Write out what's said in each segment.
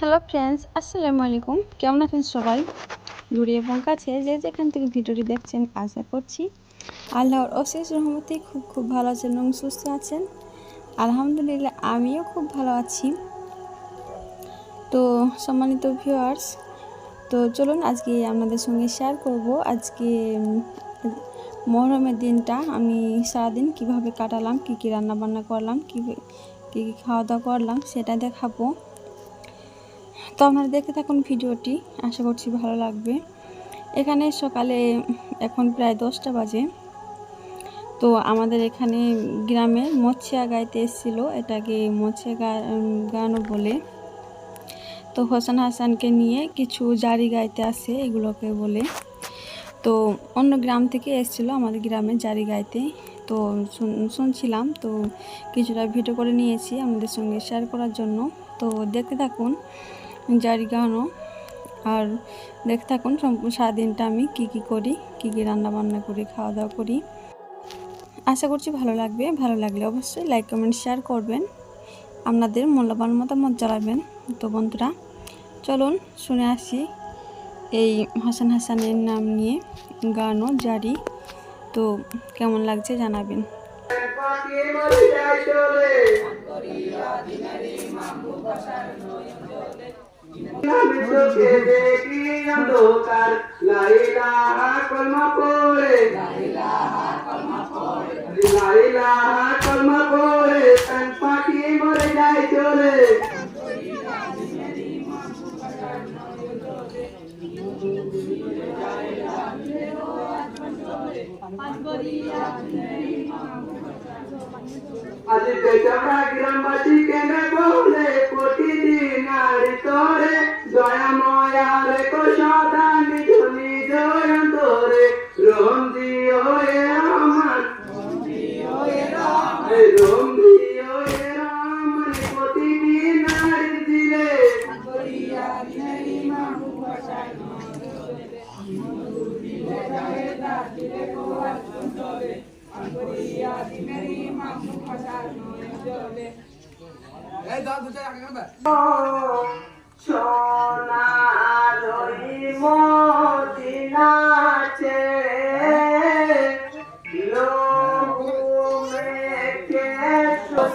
Hello friends আসসালামু আলাইকুম কেমন আছেন সবাই? দূরে এবং কাছে যে যেখান থেকে ভিডিওটি দেখছেন, আশা করছি আল্লাহর অশেষ রহমতে খুব খুব ভালো আছেন এবং সুস্থ আছেন। আলহামদুলিল্লাহ, আমিও খুব ভালো আছি। তো সম্মানিত ভিউয়ার্স তো চলুন আজকে আপনাদের সঙ্গে শেয়ার করব। আজকে মহরমের দিনটা আমি সারাদিন কীভাবে কাটালাম, কি কি রান্না বান্না করলাম, কী কী খাওয়া দাওয়া করলাম, সেটা দেখাবো। তো আপনারা দেখতে থাকুন ভিডিওটি, আশা করছি ভালো লাগবে। এখানে সকালে এখন প্রায় দশটা বাজে। তো আমাদের এখানে গ্রামে মৎস্যা গাইতে এসেছিল, এটাকে মৎস্যা গানও বলে। তো হোসেন হাসানকে নিয়ে কিছু জারি গাইতে আসে, এগুলোকে বলে। তো অন্য গ্রাম থেকে এসেছিল আমাদের গ্রামে জারি গাইতে। তো শুন- শুনছিলাম, তো কিছুটা ভিডিও করে নিয়েছি আমাদের সঙ্গে শেয়ার করার জন্য। তো দেখতে থাকুন জারি গানও। আর দেখতে থাকুন সারাদিনটা আমি কি কি করি, কি কি রান্না বান্না করি খাওয়া দাওয়া করি। আশা করছি ভালো লাগবে। ভালো লাগলে অবশ্যই লাইক কমেন্ট শেয়ার করবেন। আপনাদের মূল্যবান মতামত জানাবেন। তো বন্ধুরা, চলুন শুনে আসি এই হাসান হাসানের নাম নিয়ে গানও জারি। তো কেমন লাগছে জানাবেন। পাখি মরে যায় চলে আমি চোখে দেখি অন্ধকার লাইলাহা কলমা পড়ে লাইলাহা কলমা পড়ে কান পাখি মরে যায় চলে আজকে চামড়া গ্রামবাসী কেন বলে প্রতিদিন আর তোরে দয়াময়া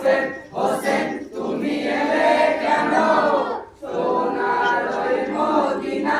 হোসেন হোসেন তুমি এলে কেন? সোনার ওই মদিনা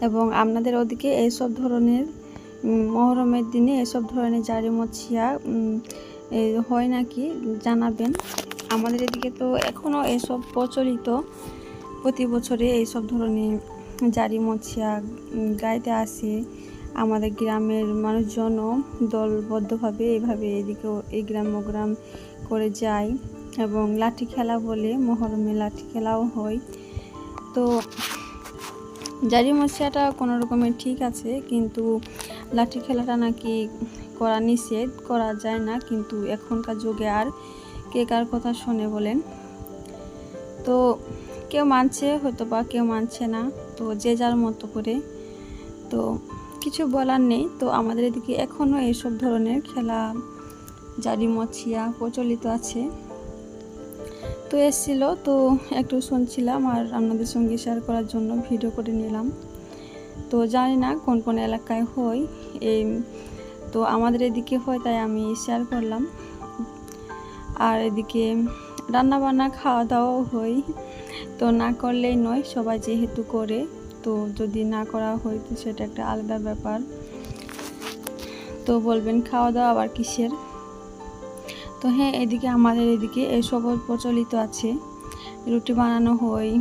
এবং আপনাদের ওদিকে এইসব ধরনের মহরমের দিনে এসব ধরনের জারি মছিয়া হয় নাকি জানাবেন। আমাদের এদিকে তো এখনও এসব প্রচলিত। প্রতি বছরে এইসব ধরনের জারি মছিয়া গাইতে আসে। আমাদের গ্রামের মানুষজনও দলবদ্ধভাবে এভাবে এদিকেও এই গ্রাম গ্রাম করে যায় এবং লাঠি খেলা বলে মহরমে লাঠি খেলাও হয়। তো জারি মশিয়াটা কোনো রকমের ঠিক আছে, কিন্তু লাঠি খেলাটা নাকি করা নিষেধ, করা যায় না, কিন্তু এখনকার যুগে আর কে কার কথা শোনে বলেন? তো কেউ মানছে হয়তো বা, কেউ মানছে না, তো যে যার মতো করে। তো কিছু বলার নেই, তো আমাদের এদিকে এখনও এইসব ধরনের খেলা জারি মছিয়া প্রচলিত আছে। তো এসেছিল, তো একটু শুনছিলাম আর আপনাদের সঙ্গে শেয়ার করার জন্য ভিডিও করে নিলাম। তো জানি না কোন কোন এলাকায় হয় এই, তো আমাদের এদিকে হয় তাই আমি শেয়ার করলাম। আর এদিকে রান্না বান্না খাওয়া দাওয়াও হয়, তো না করলেই নয়, সবাই যেহেতু করে, তো যদি না করা হয় তো সেটা একটা আলাদা ব্যাপার। তো বলবেন খাওয়া দাওয়া আবার কিসের? তো হ্যাঁ এদিকে আমাদের এদিকে এসব প্রচলিত আছে। রুটি বানানো হয়,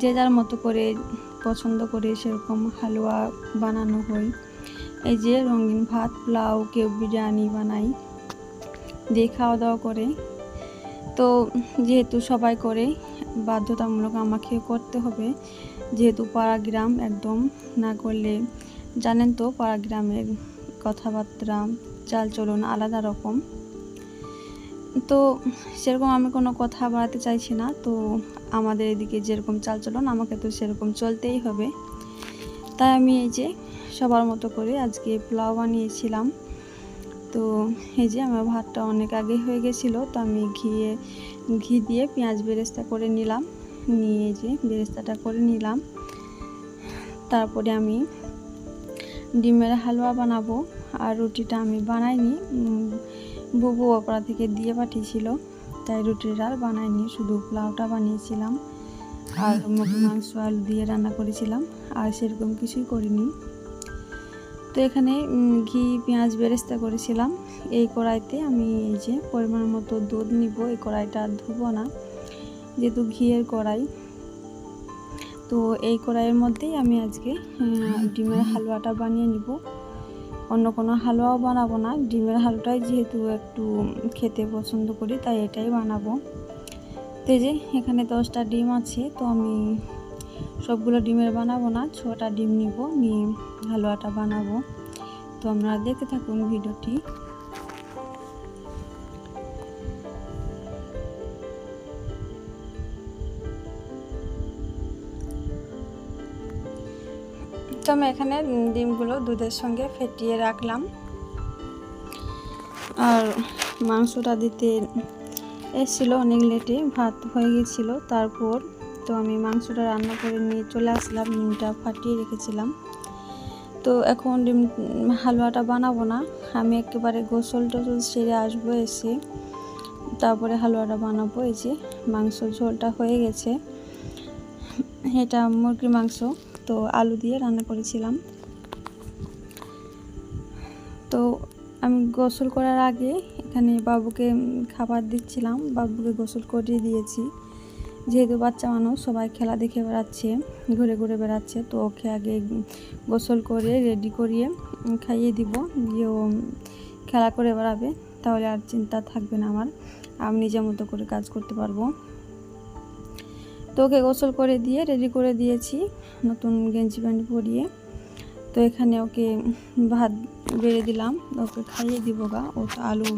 যে যার মতো করে পছন্দ করে সেরকম হালুয়া বানানো হয়। এই যে রঙিন ভাত, পোলাও, কেউ বিরিয়ানি বানাই দিয়ে খাওয়া দাওয়া করে। তো যেহেতু সবাই করে, বাধ্যতামূলক আমাকে করতে হবে। যেহেতু পাড়া গ্রাম একদম না করলে, জানেন তো পাড়া গ্রামের কথাবার্তা, চালচলন আলাদা রকম। তো সেরকম আমি কোনো কথা বাড়াতে চাইছি না। তো আমাদের এদিকে যেরকম চালচলন, আমাকে তো সেরকম চলতেই হবে। তাই আমি এই যে সবার মতো করে আজকে পোলাও বানিয়েছিলাম। তো এই যে আমার ভাতটা অনেক আগে হয়ে গেছিল, তো আমি ঘিয়ে, ঘি দিয়ে পেঁয়াজ বেরেস্তা করে নিলাম। নিয়ে যে বেরেস্তাটা করে নিলাম। তারপরে আমি ডিমের হালুয়া বানাবো। আর রুটিটা আমি বানাইনি। বুবু অপরা থেকে দিয়ে পাঠিয়েছিল, তাই রুটির আর বানাইনি শুধু পোলাওটা বানিয়েছিলাম আর মুরগির মাংস, আলু দিয়ে রান্না করেছিলাম, আর সেরকম কিছুই করিনি। তো এখানে ঘি, পেঁয়াজ বেরেস্তা করেছিলাম। এই কড়াইতে আমি এই যে পরিমাণ মতো দুধ নিব, এই কড়াইটা ধুবো না, যেহেতু ঘিয়ের কড়াই। তো এই কড়াইয়ের মধ্যেই আমি আজকে ডিমের হালুয়াটা বানিয়ে নিব। অন্য কোনো হালুয়াও বানাবো না। ডিমের হালুয়াটাই যেহেতু একটু খেতে পছন্দ করি, তাই এটাই বানাবো। তো যে এখানে দশটা ডিম আছে, তো আমি সবগুলো ডিমের বানাবো না, ছটা ডিম নিব, নিয়ে হালুয়াটা বানাবো। তো আমরা দেখতে থাকুন ভিডিওটি। তো আমি এখানে ডিমগুলো দুধের সঙ্গে ফেটিয়ে রাখলাম। আর মাংসটা দিতে এসেছিল অনেক লেটে, ভাত হয়ে গেছিল। তারপর তো আমি মাংসটা রান্না করে নিয়ে চলে আসলাম, ডিমটা ফাটিয়ে রেখেছিলাম। তো এখন ডিম হালুয়াটা বানাবো না, আমি একেবারে গোসল টোসল সেরে আসব এসে। তারপরে হালুয়াটা বানাবো, এই যে মাংস ঝোলটা হয়ে গেছে। এটা মুরগির মাংস। তো আলু দিয়ে রান্না করেছিলাম। তো আমি গোসল করার আগে এখানে বাবুকে খাবার দিচ্ছিলাম। বাবুকে গোসল করিয়ে দিয়েছি। যেহেতু বাচ্চা মানুষ, সবাই খেলা দেখে বেড়াচ্ছে, ঘুরে ঘুরে বেড়াচ্ছে, তো ওকে আগে গোসল করে রেডি করিয়ে খাইয়ে দিব। দিয়ে ও খেলা করে বেড়াবে, তাহলে আর চিন্তা থাকবে না আমার। আমি নিজের মতো করে কাজ করতে পারব। তো ওকে গোসল করে দিয়ে রেডি করে দিয়েছি, নতুন গেঞ্জি প্যান্ট পরিয়ে। তো এখানে ওকে ভাত বেড়ে দিলাম, ওকে খাইয়ে দিব গা। ও তো আলু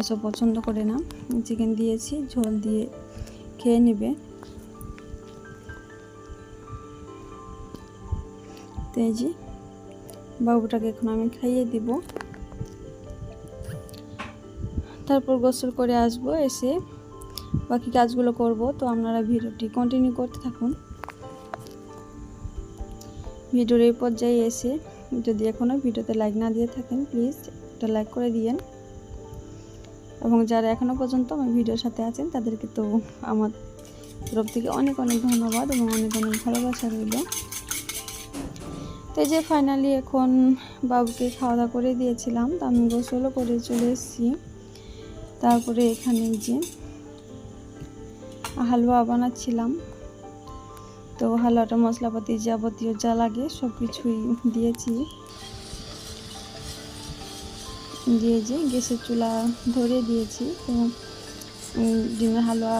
এসব পছন্দ করে না। চিকেন দিয়েছি, ঝোল দিয়ে খেয়ে নেবে। তেজি বাবুটাকে এখন আমি খাইয়ে দিব। তারপর গোসল করে আসব, এসে বাকি কাজগুলো করব, তো আপনারা ভিডিওটি কন্টিনিউ করতে থাকুন। ভিডিওর এই পর্যায়ে এসে যদি এখনও ভিডিওতে লাইক না দিয়ে থাকেন প্লিজ একটা লাইক করে দিয়েন। এবং যারা এখনও পর্যন্ত আমার ভিডিওর সাথে আছেন, তাদেরকে তো আমার তরফ থেকে অনেক অনেক ধন্যবাদ এবং অনেক অনেক ভালোবাসা রইল। তো যে ফাইনালি এখন বাবুকে খাওয়া দাওয়া করে দিয়েছিলাম, তো আমি গোসলও করে চলে এসেছি। তারপরে এখানে যে হালুয়া বানাচ্ছিলাম। তো হালুয়াটা, মশলাপাতি যাবতীয় যা লাগে সব কিছুই দিয়েছি। দিয়ে যে গ্যাসের চুলা ধরে দিয়েছি। তো ডিমের হালুয়া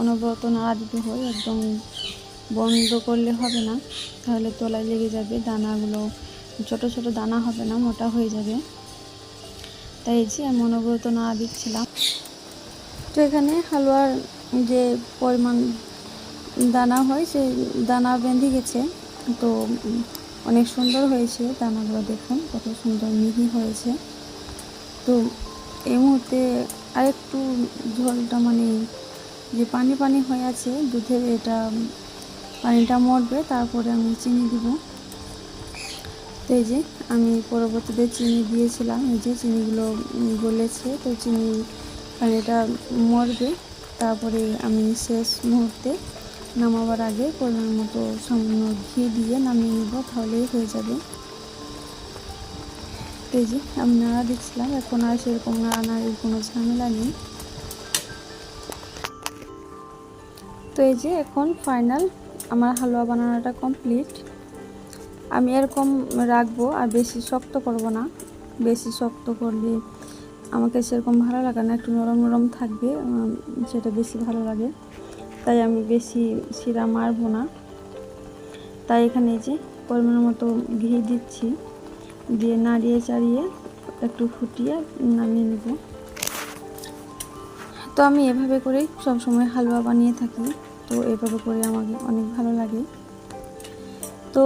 অনবরত নাড়া দিতে হয়, একদম বন্ধ করলে হবে না। তাহলে তলায় লেগে যাবে, দানাগুলো, ছোট ছোট দানা হবে না, মোটা হয়ে যাবে। তাই যে আমি অনবরত নাড়া দিচ্ছিলাম। তো এখানে হালুয়ার যে পরিমাণ দানা হয়, সেই দানা বেঁধে গেছে। তো অনেক সুন্দর হয়েছে দানাগুলো দেখুন, কত সুন্দর মিহি হয়েছে। তো এই মুহূর্তে আরেকটু ঝোলটা মানে যে পানি পানি হয়ে আছে দুধের এটা পানিটা মরবে, তারপরে আমি চিনি দিব। তো এই যে আমি পরবর্তীতে চিনি দিয়েছিলাম, এই যে চিনিগুলো গলেছে, তো চিনি পানিটা মরবে। তারপরে আমি শেষ মুহূর্তে নামাবার আগে পরিমাণ মতো সামান্য ঘি দিয়ে নামিয়ে নিব, তাহলেই হয়ে যাবে। এই যে আমি নাড়া দিচ্ছিলাম এখন আর সেরকম নাড়ানাড়ির কোনো ঝামেলা নেই। তো এই যে, এখন ফাইনাল আমার হালুয়া বানানোটা কমপ্লিট আমি এরকম রাখব আর বেশি শক্ত করব না। বেশি শক্ত করলে আমাকে সেরকম ভালো লাগে না, একটু নরম নরম থাকবে সেটা বেশি ভালো লাগে। তাই আমি বেশি শিরা মারবো না। তাই এখানে যে পরিমাণ মতো ঘি দিচ্ছি, দিয়ে নাড়িয়ে চাড়িয়ে একটু ফুটিয়ে নামিয়ে নেব। তো আমি এভাবে করেই সবসময় হালুয়া বানিয়ে থাকি, তো এভাবে করে আমাকে অনেক ভালো লাগে। তো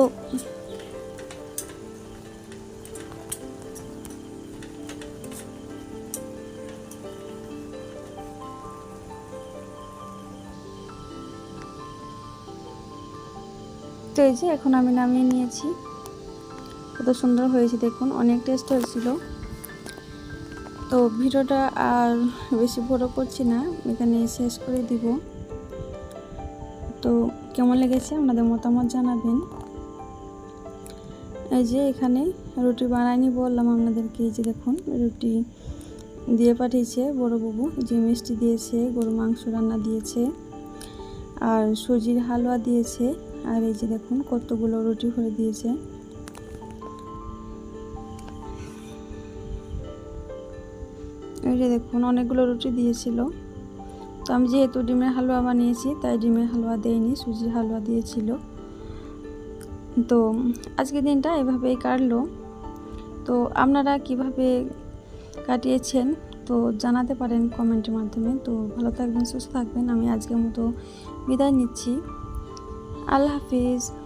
তো এই যে এখন আমি নামিয়ে নিয়েছি। কত সুন্দর হয়েছে দেখুন, অনেক টেস্ট হয়েছিল। তো ভিডিওটা আর বেশি বড় করছি না, এখানে শেষ করে দিব। তো কেমন লেগেছে আপনাদের মতামত জানাবেন। এই যে এখানে রুটি বানাইনি বললাম আপনাদেরকে, এই যে দেখুন, রুটি দিয়ে পাঠিয়েছে বড় বাবু, যে মিষ্টি দিয়েছে গরু মাংস রান্না দিয়েছে, আর সুজির হালুয়া দিয়েছে। আর এই যে দেখুন কতগুলো রুটি ভরে দিয়েছে। এই যে দেখুন অনেকগুলো রুটি দিয়েছিল। তো আমি যেহেতু ডিমের হালুয়া বানিয়েছি, তাই ডিমের হালুয়া দেয়নি সুজির হালুয়া দিয়েছিল। তো আজকের দিনটা এভাবেই কাটলো। তো আপনারা কীভাবে কাটিয়েছেন, তো জানাতে পারেন কমেন্টের মাধ্যমে। তো ভালো থাকবেন, সুস্থ থাকবেন। আমি আজকের মতো বিদায় নিচ্ছি। আল্লাহ হাফিজ।